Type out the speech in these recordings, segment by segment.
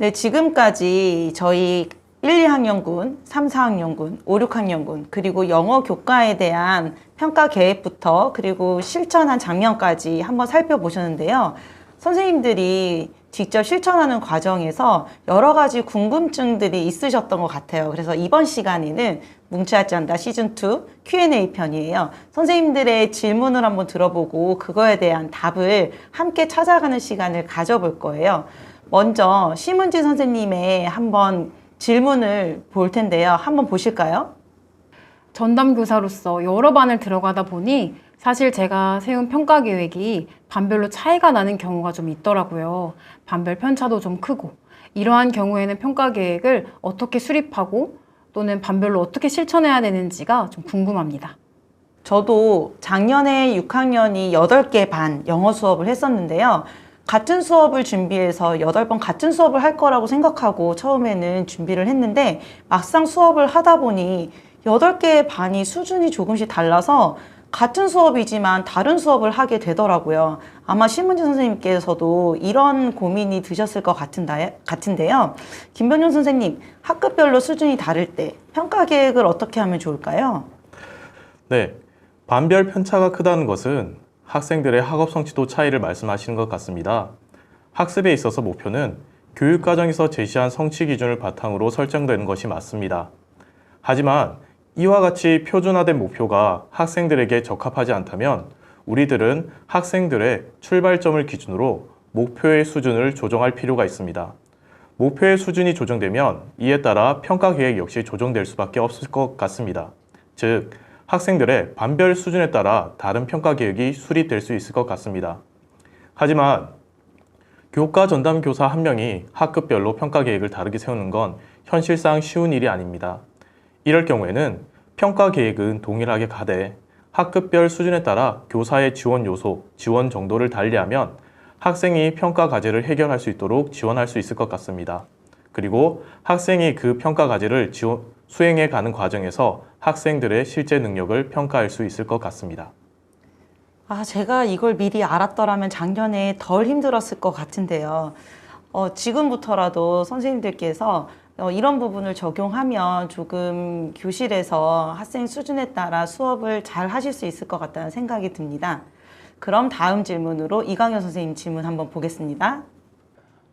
네, 지금까지 저희 1, 2학년군, 3, 4학년군, 5, 6학년군, 그리고 영어 교과에 대한 평가 계획부터 그리고 실천한 장면까지 한번 살펴보셨는데요. 선생님들이 직접 실천하는 과정에서 여러 가지 궁금증들이 있으셨던 것 같아요. 그래서 이번 시간에는 뭉치하지 않다 시즌2 Q&A 편이에요. 선생님들의 질문을 한번 들어보고 그거에 대한 답을 함께 찾아가는 시간을 가져볼 거예요. 먼저 심은지 선생님의 한번 질문을 볼 텐데요. 한번 보실까요? 전담 교사로서 여러 반을 들어가다 보니 사실 제가 세운 평가 계획이 반별로 차이가 나는 경우가 좀 있더라고요. 반별 편차도 좀 크고 이러한 경우에는 평가 계획을 어떻게 수립하고 또는 반별로 어떻게 실천해야 되는지가 좀 궁금합니다. 저도 작년에 6학년이 8개 반 영어 수업을 했었는데요. 같은 수업을 준비해서 8번 같은 수업을 할 거라고 생각하고 처음에는 준비를 했는데 막상 수업을 하다 보니 8개의 반이 수준이 조금씩 달라서 같은 수업이지만 다른 수업을 하게 되더라고요. 아마 신문지 선생님께서도 이런 고민이 드셨을 것 같은데, 같은데요. 김변용 선생님, 학급별로 수준이 다를 때 평가 계획을 어떻게 하면 좋을까요? 네, 반별 편차가 크다는 것은 학생들의 학업 성취도 차이를 말씀하시는 것 같습니다. 학습에 있어서 목표는 교육과정에서 제시한 성취 기준을 바탕으로 설정되는 것이 맞습니다. 하지만 이와 같이 표준화된 목표가 학생들에게 적합하지 않다면 우리들은 학생들의 출발점을 기준으로 목표의 수준을 조정할 필요가 있습니다. 목표의 수준이 조정되면 이에 따라 평가 계획 역시 조정될 수밖에 없을 것 같습니다. 즉, 학생들의 반별 수준에 따라 다른 평가 계획이 수립될 수 있을 것 같습니다. 하지만 교과 전담 교사 한 명이 학급별로 평가 계획을 다르게 세우는 건 현실상 쉬운 일이 아닙니다. 이럴 경우에는 평가 계획은 동일하게 가되 학급별 수준에 따라 교사의 지원 요소, 지원 정도를 달리하면 학생이 평가 과제를 해결할 수 있도록 지원할 수 있을 것 같습니다. 그리고 학생이 그 평가 과제를 지원, 수행해 가는 과정에서 학생들의 실제 능력을 평가할 수 있을 것 같습니다. 아, 제가 이걸 미리 알았더라면 작년에 덜 힘들었을 것 같은데요. 어, 지금부터라도 선생님들께서 어, 이런 부분을 적용하면 조금 교실에서 학생 수준에 따라 수업을 잘 하실 수 있을 것 같다는 생각이 듭니다. 그럼 다음 질문으로 이강현 선생님 질문 한번 보겠습니다.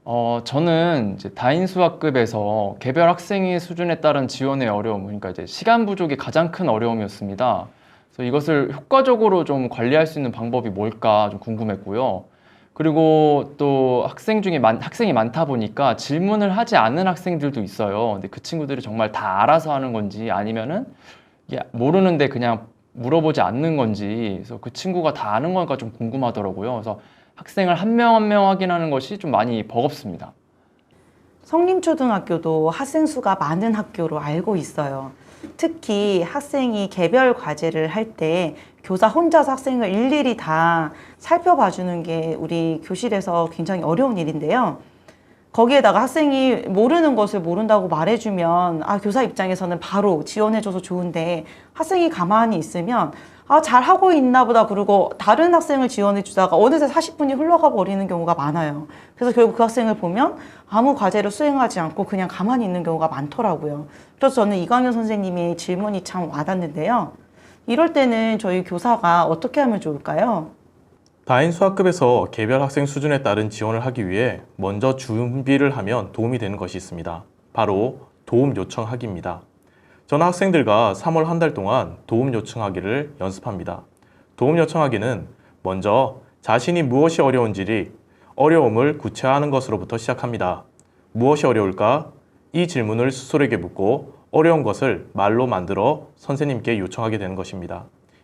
어, 저는 이제 다인수학급에서 개별 학생의 수준에 따른 지원의 어려움, 그러니까 이제 시간 부족이 가장 큰 어려움이었습니다. 그래서 이것을 효과적으로 좀 관리할 수 있는 방법이 뭘까 좀 궁금했고요. 그리고 또 학생 중에 많, 학생이 많다 보니까 질문을 하지 않는 학생들도 있어요. 근데 그 친구들이 정말 다 알아서 하는 건지 아니면은 모르는데 그냥 물어보지 않는 건지 그래서 그 친구가 다 아는 건가 좀 궁금하더라고요. 그래서 학생을 한 명 한 명 확인하는 것이 좀 많이 버겁습니다. 성림초등학교도 학생 수가 많은 학교로 알고 있어요. 특히 학생이 개별 과제를 할 때 교사 혼자서 학생을 일일이 다 살펴봐 주는 게 우리 교실에서 굉장히 어려운 일인데요. 거기에다가 학생이 모르는 것을 모른다고 말해주면 아 교사 입장에서는 바로 지원해줘서 좋은데 학생이 가만히 있으면 아 잘 하고 있나 보다 그러고 다른 학생을 지원해 주다가 어느새 40분이 흘러가 버리는 경우가 많아요. 그래서 결국 그 학생을 보면 아무 과제를 수행하지 않고 그냥 가만히 있는 경우가 많더라고요. 그래서 저는 이광현 선생님의 질문이 참 와닿는데요. 이럴 때는 저희 교사가 어떻게 하면 좋을까요? 다인 수학급에서 개별 학생 수준에 따른 지원을 하기 위해 먼저 준비를 하면 도움이 되는 것이 있습니다. 바로 도움 요청하기입니다. 저는 학생들과 3월 한 달 동안 도움 요청하기를 연습합니다. 도움 요청하기는 먼저 자신이 무엇이 어려운지 어려움을 구체화하는 것으로부터 시작합니다. 무엇이 어려울까? 이 질문을 스스로에게 묻고 어려운 것을 말로 만들어 선생님께 요청하게 되는 것입니다.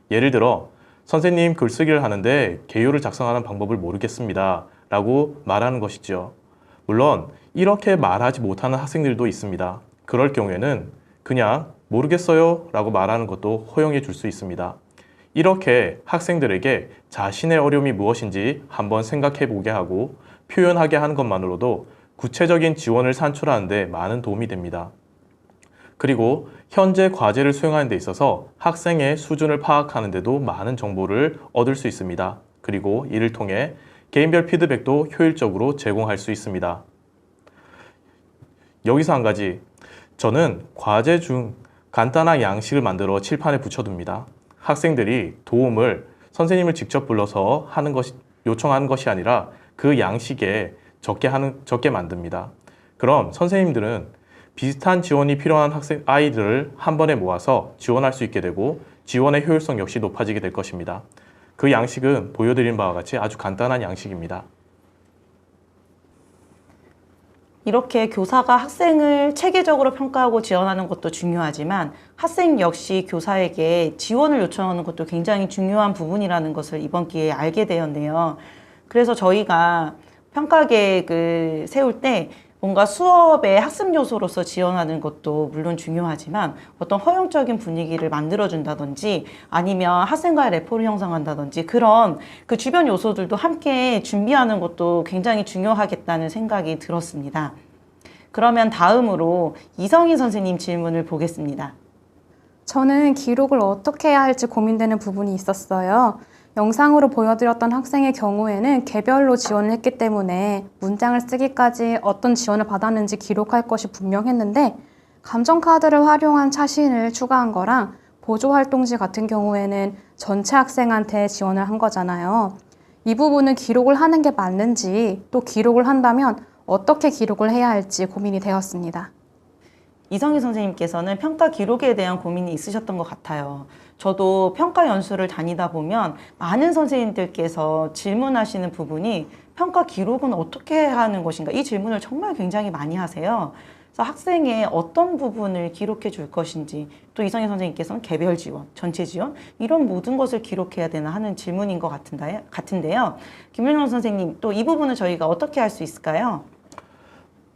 예를 들어 선생님 글쓰기를 하는데 개요를 작성하는 방법을 모르겠습니다. 라고 말하는 것이죠. 물론 이렇게 말하지 못하는 학생들도 있습니다. 그럴 경우에는 그냥 모르겠어요 라고 말하는 것도 허용해 줄 수 있습니다. 이렇게 학생들에게 자신의 어려움이 무엇인지 한번 생각해 보게 하고 표현하게 하는 것만으로도 구체적인 지원을 산출하는 데 많은 도움이 됩니다. 그리고 현재 과제를 수행하는 데 있어서 학생의 수준을 파악하는 데도 많은 정보를 얻을 수 있습니다. 그리고 이를 통해 개인별 피드백도 효율적으로 제공할 수 있습니다. 여기서 한 가지. 저는 과제 중 간단한 양식을 만들어 칠판에 붙여둡니다. 학생들이 도움을 선생님을 직접 불러서 하는 것이 요청하는 것이 아니라 그 양식에 적게 하는 적게 만듭니다. 그럼 선생님들은 비슷한 지원이 필요한 학생 아이들을 한 번에 모아서 지원할 수 있게 되고 지원의 효율성 역시 높아지게 될 것입니다. 그 양식은 보여드린 바와 같이 아주 간단한 양식입니다. 이렇게 교사가 학생을 체계적으로 평가하고 지원하는 것도 중요하지만 학생 역시 교사에게 지원을 요청하는 것도 굉장히 중요한 부분이라는 것을 이번 기회에 알게 되었네요. 그래서 저희가 평가 계획을 세울 때 뭔가 수업의 학습 요소로서 지원하는 것도 물론 중요하지만 어떤 허용적인 분위기를 만들어준다든지 아니면 학생과의 레포를 형성한다든지 그런 그 주변 요소들도 함께 준비하는 것도 굉장히 중요하겠다는 생각이 들었습니다. 그러면 다음으로 이성희 선생님 질문을 보겠습니다. 저는 기록을 어떻게 해야 할지 고민되는 부분이 있었어요. 영상으로 보여드렸던 학생의 경우에는 개별로 지원을 했기 때문에 문장을 쓰기까지 어떤 지원을 받았는지 기록할 것이 분명했는데 감정카드를 활용한 차신을 추가한 거랑 보조활동지 같은 경우에는 전체 학생한테 지원을 한 거잖아요. 이 부분은 기록을 하는 게 맞는지 또 기록을 한다면 어떻게 기록을 해야 할지 고민이 되었습니다. 이성희 선생님께서는 평가 기록에 대한 고민이 있으셨던 것 같아요. 저도 평가 연수를 다니다 보면 많은 선생님들께서 질문하시는 부분이 평가 기록은 어떻게 하는 것인가 이 질문을 정말 굉장히 많이 하세요. 그래서 학생의 어떤 부분을 기록해 줄 것인지 또 이성희 선생님께서는 개별 지원, 전체 지원 이런 모든 것을 기록해야 되나 하는 질문인 것 같은데요. 같은데요. 김윤영 선생님 또 이 부분을 저희가 어떻게 할 수 있을까요?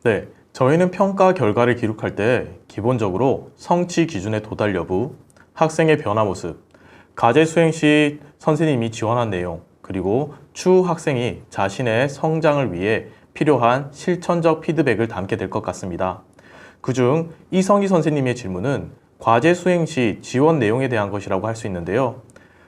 네, 저희는 평가 결과를 기록할 때 기본적으로 성취 기준의 도달 여부, 학생의 변화 모습, 과제 수행 시 선생님이 지원한 내용, 그리고 추후 학생이 자신의 성장을 위해 필요한 실천적 피드백을 담게 될 것 같습니다. 그중 이성희 선생님의 질문은 과제 수행 시 지원 내용에 대한 것이라고 할 수 있는데요.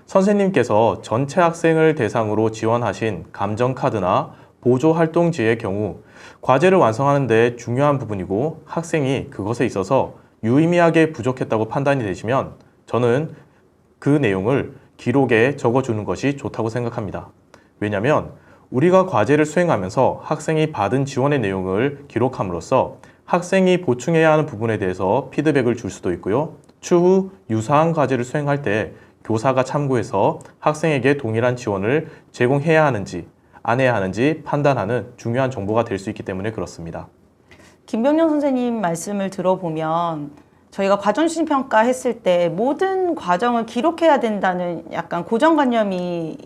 선생님께서 전체 학생을 대상으로 지원하신 감정카드나 보조 활동지의 경우 과제를 완성하는 데 중요한 부분이고 학생이 그것에 있어서 유의미하게 부족했다고 판단이 되시면 저는 그 내용을 기록에 적어주는 것이 좋다고 생각합니다. 왜냐하면 우리가 과제를 수행하면서 학생이 받은 지원의 내용을 기록함으로써 학생이 보충해야 하는 부분에 대해서 피드백을 줄 수도 있고요. 추후 유사한 과제를 수행할 때 교사가 참고해서 학생에게 동일한 지원을 제공해야 하는지 안 해야 하는지 판단하는 중요한 정보가 될 수 있기 때문에 그렇습니다. 김병현 선생님 말씀을 들어보면 저희가 과정 심 평가 했을 때 모든 과정을 기록해야 된다는 약간 고정관념이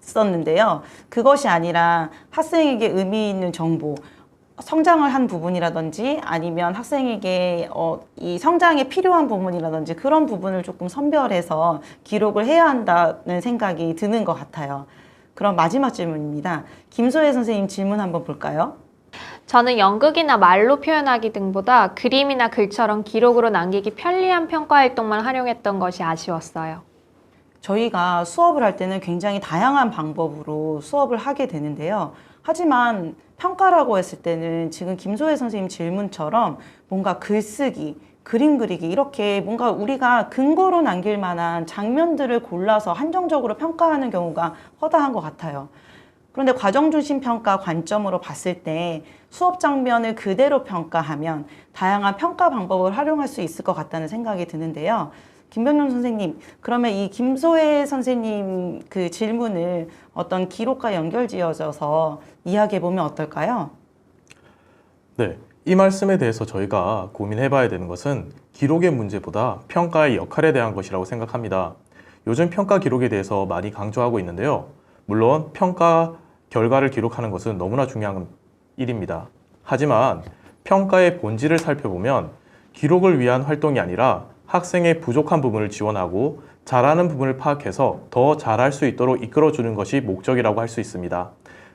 있었는데요. 그것이 아니라 학생에게 의미 있는 정보, 성장을 한 부분이라든지 아니면 학생에게 어, 이 성장에 필요한 부분이라든지 그런 부분을 조금 선별해서 기록을 해야 한다는 생각이 드는 것 같아요. 그럼 마지막 질문입니다. 김소혜 선생님 질문 한번 볼까요? 저는 연극이나 말로 표현하기 등보다 그림이나 글처럼 기록으로 남기기 편리한 평가 활동만 활용했던 것이 아쉬웠어요. 저희가 수업을 할 때는 굉장히 다양한 방법으로 수업을 하게 되는데요. 하지만 평가라고 했을 때는 지금 김소혜 선생님 질문처럼 뭔가 글쓰기, 그림 그리기 이렇게 뭔가 우리가 근거로 남길 만한 장면들을 골라서 한정적으로 평가하는 경우가 허다한 것 같아요. 그런데 과정 중심 평가 관점으로 봤을 때 수업 장면을 그대로 평가하면 다양한 평가 방법을 활용할 수 있을 것 같다는 생각이 드는데요. 김병룡 선생님, 그러면 이 김소혜 선생님 그 질문을 어떤 기록과 연결지어져서 이야기해 보면 어떨까요? 네, 이 말씀에 대해서 저희가 고민해 봐야 되는 것은 기록의 문제보다 평가의 역할에 대한 것이라고 생각합니다. 요즘 평가 기록에 대해서 많이 강조하고 있는데요. 물론 평가 결과를 기록하는 것은 너무나 중요한 일입니다. 하지만 평가의 본질을 살펴보면 기록을 위한 활동이 아니라 학생의 부족한 부분을 지원하고 잘하는 부분을 파악해서 더 잘할 수 있도록 이끌어주는 것이 목적이라고 할 수 있습니다.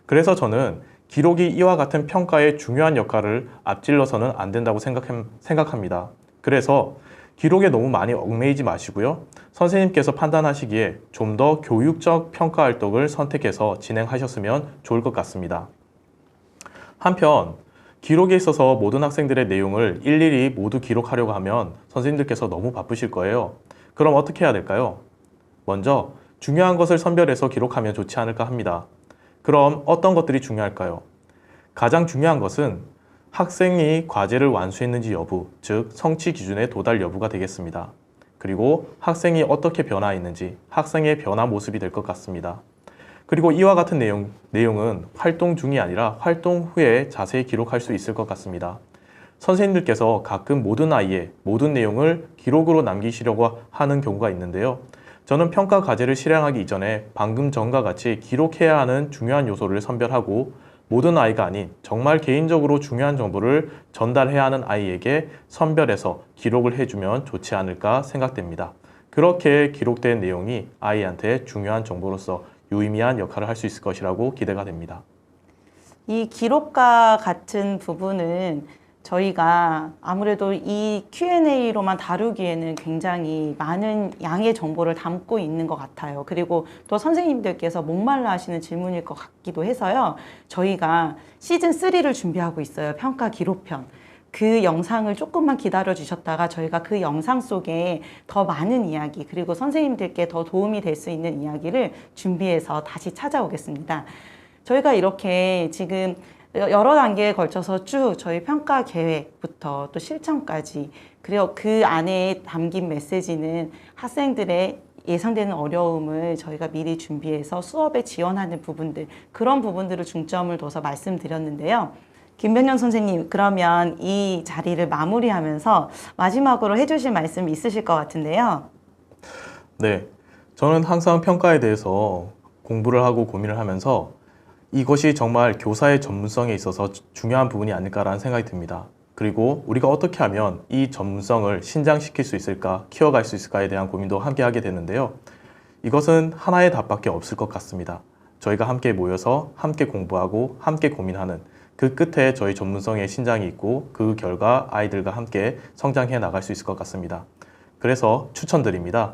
그래서 저는 기록이 이와 같은 평가의 중요한 역할을 앞질러서는 안 된다고 생각합니다. 그래서 기록에 너무 많이 얽매이지 마시고요. 선생님께서 판단하시기에 좀 더 교육적 평가 활동을 선택해서 진행하셨으면 좋을 것 같습니다. 한편 기록에 있어서 모든 학생들의 내용을 일일이 모두 기록하려고 하면 선생님들께서 너무 바쁘실 거예요. 그럼 어떻게 해야 될까요? 먼저 중요한 것을 선별해서 기록하면 좋지 않을까 합니다. 그럼 어떤 것들이 중요할까요? 가장 중요한 것은 학생이 과제를 완수했는지 여부, 즉 성취 기준에 도달 여부가 되겠습니다. 그리고 학생이 어떻게 변화했는지 학생의 변화 모습이 될 것 같습니다. 그리고 이와 같은 내용, 내용은 활동 중이 아니라 활동 후에 자세히 기록할 수 있을 것 같습니다. 선생님들께서 가끔 모든 아이의 모든 내용을 기록으로 남기시려고 하는 경우가 있는데요. 저는 평가 과제를 실행하기 이전에 방금 전과 같이 기록해야 하는 중요한 요소를 선별하고 모든 아이가 아닌 정말 개인적으로 중요한 정보를 전달해야 하는 아이에게 선별해서 기록을 해주면 좋지 않을까 생각됩니다. 그렇게 기록된 내용이 아이한테 중요한 정보로서 유의미한 역할을 할 수 있을 것이라고 기대가 됩니다. 이 기록과 같은 부분은 저희가 아무래도 이 Q&A로만 다루기에는 굉장히 많은 양의 정보를 담고 있는 것 같아요. 그리고 또 선생님들께서 목말라 하시는 질문일 것 같기도 해서요. 저희가 시즌 3를 준비하고 있어요. 평가 기록편. 그 영상을 조금만 기다려 주셨다가 저희가 그 영상 속에 더 많은 이야기 그리고 선생님들께 더 도움이 될 수 있는 이야기를 준비해서 다시 찾아오겠습니다. 저희가 이렇게 지금 여러 단계에 걸쳐서 쭉 저희 평가 계획부터 또 실천까지 그리고 그 안에 담긴 메시지는 학생들의 예상되는 어려움을 저희가 미리 준비해서 수업에 지원하는 부분들 그런 부분들을 중점을 둬서 말씀드렸는데요. 김변현 선생님 그러면 이 자리를 마무리하면서 마지막으로 해주실 말씀 있으실 것 같은데요. 네. 저는 항상 평가에 대해서 공부를 하고 고민을 하면서 이것이 정말 교사의 전문성에 있어서 주- 중요한 부분이 아닐까라는 생각이 듭니다. 그리고 우리가 어떻게 하면 이 전문성을 신장시킬 수 있을까, 키워갈 수 있을까에 대한 고민도 함께 하게 되는데요. 이것은 하나의 답밖에 없을 것 같습니다. 저희가 함께 모여서 함께 공부하고 함께 고민하는 그 끝에 저희 전문성의 신장이 있고 그 결과 아이들과 함께 성장해 나갈 수 있을 것 같습니다. 그래서 추천드립니다.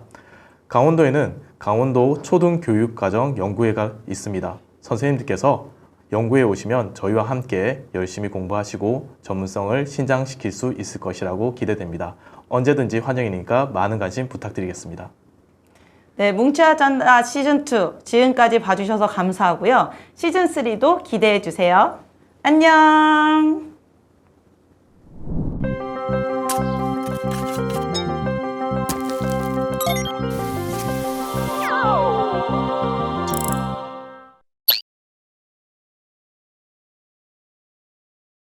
강원도에는 강원도 초등교육과정 연구회가 있습니다. 선생님들께서 연구에 오시면 저희와 함께 열심히 공부하시고 전문성을 신장시킬 수 있을 것이라고 기대됩니다. 언제든지 환영이니까 많은 관심 부탁드리겠습니다. 네, 뭉치하잔다 시즌2 지금까지 봐주셔서 감사하고요. 시즌3도 기대해 주세요. 안녕!